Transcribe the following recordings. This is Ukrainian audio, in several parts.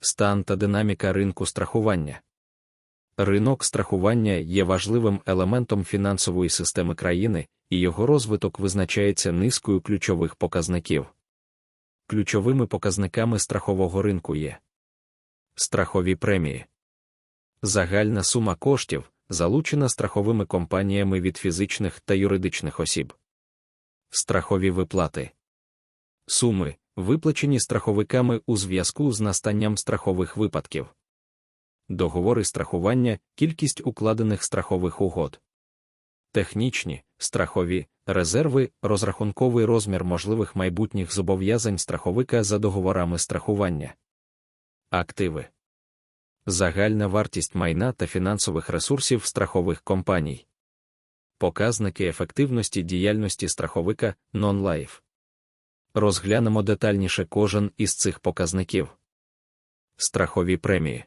Стан та динаміка ринку страхування. Ринок страхування є важливим елементом фінансової системи країни, і його розвиток визначається низкою ключових показників. Ключовими показниками страхового ринку є страхові премії, загальна сума коштів, залучена страховими компаніями від фізичних та юридичних осіб, страхові виплати, суми, виплачені страховиками у зв'язку з настанням страхових випадків, договори страхування, кількість укладених страхових угод, технічні, страхові, резерви, розрахунковий розмір можливих майбутніх зобов'язань страховика за договорами страхування, активи. Загальна вартість майна та фінансових ресурсів страхових компаній, показники ефективності діяльності страховика non-life. Розглянемо детальніше кожен із цих показників. Страхові премії.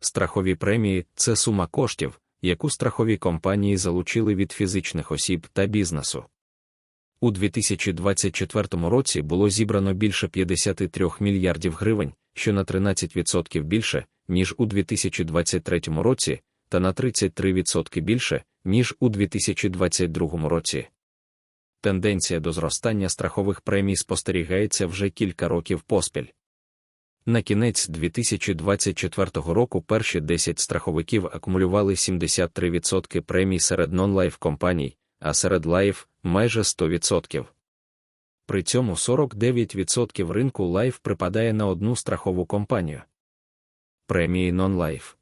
Страхові премії це сума коштів, яку страхові компанії залучили від фізичних осіб та бізнесу. У 2024 році було зібрано більше 53 мільярдів гривень, що на 13% більше, ніж у 2023 році, та на 33% більше, ніж у 2022 році. Тенденція до зростання страхових премій спостерігається вже кілька років поспіль. На кінець 2024 року перші 10 страховиків акумулювали 73% премій серед нон-лайф компаній, а серед лайф майже 100%. При цьому 49% ринку лайф припадає на одну страхову компанію. Премії нон-лайф.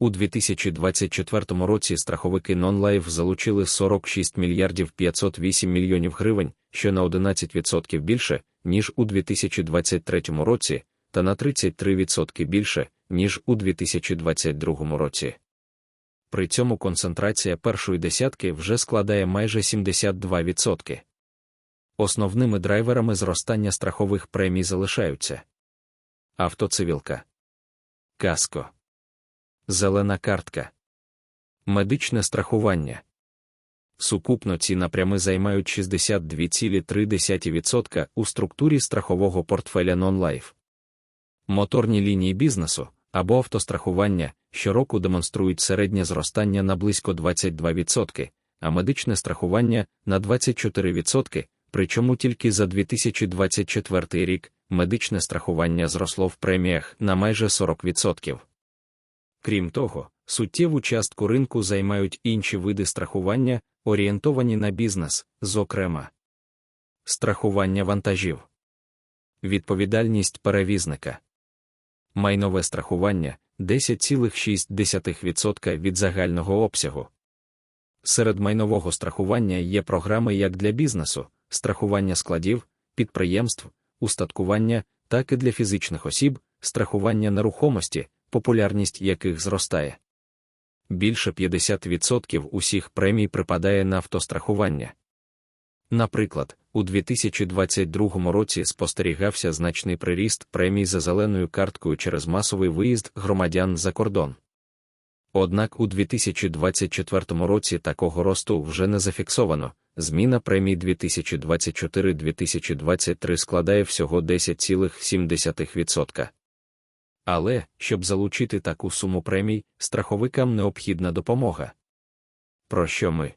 У 2024 році страховики нон-лайф залучили 46 мільярдів 508 мільйонів гривень, що на 11% більше, ніж у 2023 році, та на 33% більше, ніж у 2022 році. При цьому концентрація першої десятки вже складає майже 72%. Основними драйверами зростання страхових премій залишаються автоцивілка, каско, зелена картка, медичне страхування. Сукупно ці напрями займають 62,3% у структурі страхового портфеля нон-лайф. Моторні лінії бізнесу або автострахування щороку демонструють середнє зростання на близько 22%, а медичне страхування на 24%, причому тільки за 2024 рік медичне страхування зросло в преміях на майже 40%. Крім того, суттєву частку ринку займають інші види страхування, орієнтовані на бізнес, зокрема, страхування вантажів, відповідальність перевізника, майнове страхування 10,6% від загального обсягу. Серед майнового страхування є програми як для бізнесу, страхування складів, підприємств, устаткування, так і для фізичних осіб, страхування нерухомості, популярність яких зростає. Більше 50% усіх премій припадає на автострахування. Наприклад, у 2022 році спостерігався значний приріст премій за зеленою карткою через масовий виїзд громадян за кордон. Однак у 2024 році такого росту вже не зафіксовано, зміна премій 2024-2023 складає всього 10,7%. Але, щоб залучити таку суму премій, страховикам необхідна допомога. Про що ми?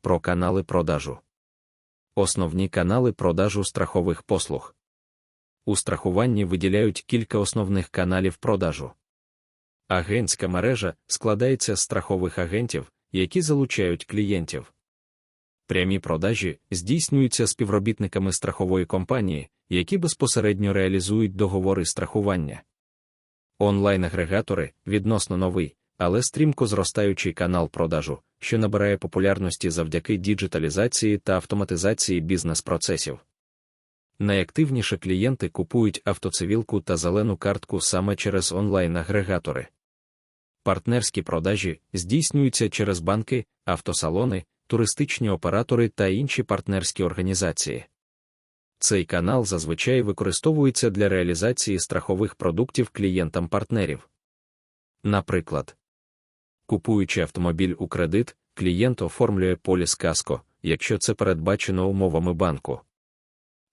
Про канали продажу. Основні канали продажу страхових послуг. У страхуванні виділяють кілька основних каналів продажу. Агентська мережа складається з страхових агентів, які залучають клієнтів. Прямі продажі здійснюються співробітниками страхової компанії, які безпосередньо реалізують договори страхування. Онлайн-агрегатори відносно новий, але стрімко зростаючий канал продажу, що набирає популярності завдяки діджиталізації та автоматизації бізнес-процесів. Найактивніше клієнти купують автоцивілку та зелену картку саме через онлайн-агрегатори. Партнерські продажі здійснюються через банки, автосалони, туристичні оператори та інші партнерські організації. Цей канал зазвичай використовується для реалізації страхових продуктів клієнтам партнерів. Наприклад, купуючи автомобіль у кредит, клієнт оформлює поліс каско, якщо це передбачено умовами банку.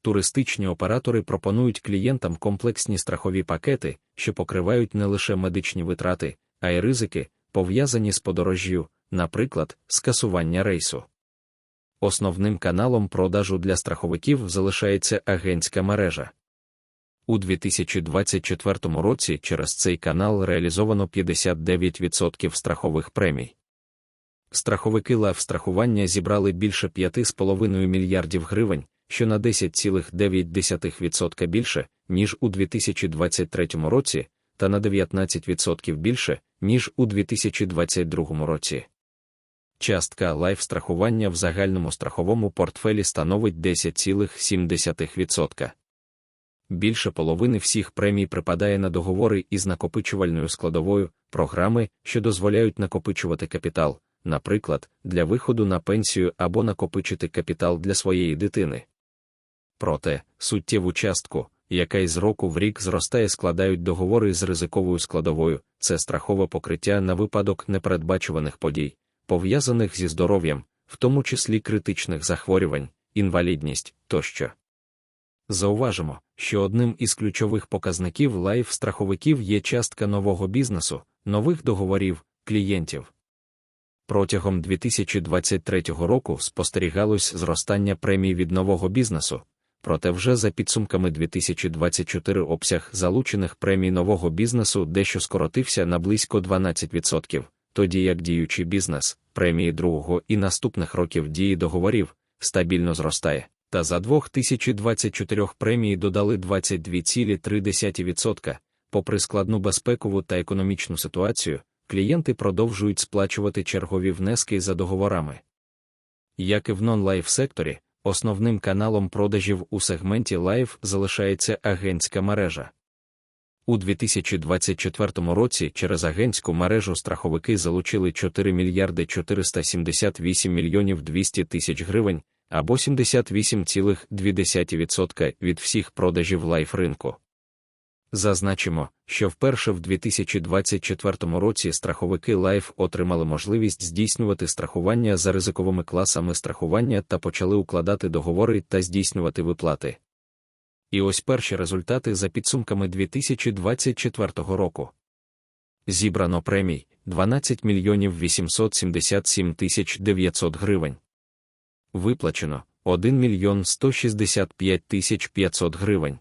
Туристичні оператори пропонують клієнтам комплексні страхові пакети, що покривають не лише медичні витрати, а й ризики, пов'язані з подорожжю, наприклад, скасування рейсу. Основним каналом продажу для страховиків залишається агентська мережа. У 2024 році через цей канал реалізовано 59% страхових премій. Страховики лайфстрахування зібрали більше 5,5 мільярдів гривень, що на 10,9% більше, ніж у 2023 році, та на 19% більше, ніж у 2022 році. Частка лайфстрахування в загальному страховому портфелі становить 10,7%. Більше половини всіх премій припадає на договори із накопичувальною складовою, програми, що дозволяють накопичувати капітал, наприклад, для виходу на пенсію або накопичити капітал для своєї дитини. Проте, суттєву частку, яка із року в рік зростає, складають договори з ризиковою складовою, це страхове покриття на випадок непередбачуваних подій, пов'язаних зі здоров'ям, в тому числі критичних захворювань, інвалідність тощо. Зауважимо, що одним із ключових показників лайф страховиків є частка нового бізнесу, нових договорів, клієнтів. Протягом 2023 року спостерігалось зростання премій від нового бізнесу, проте вже за підсумками 2024 обсяг залучених премій нового бізнесу дещо скоротився на близько 12%, тоді як діючий бізнес, премії другого і наступних років дії договорів, стабільно зростає. Та за 2024 премії додали 22,3%. Попри складну безпекову та економічну ситуацію, клієнти продовжують сплачувати чергові внески за договорами. Як і в нон-лайф секторі, основним каналом продажів у сегменті лайф залишається агентська мережа. У 2024 році через агентську мережу страховики залучили 4 мільярди 478 мільйонів 200 тисяч гривень або 78,2% від всіх продажів лайф ринку. Зазначимо, що вперше в 2024 році страховики Life отримали можливість здійснювати страхування за ризиковими класами страхування та почали укладати договори та здійснювати виплати. І ось перші результати за підсумками 2024 року. Зібрано премій 12 мільйонів 877 тисяч 900 гривень. Виплачено 1 мільйон 165 тисяч 500 гривень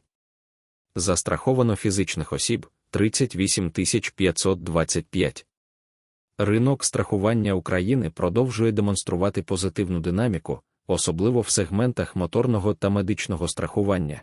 застраховано фізичних осіб 38 525. Ринок страхування України продовжує демонструвати позитивну динаміку, особливо в сегментах моторного та медичного страхування.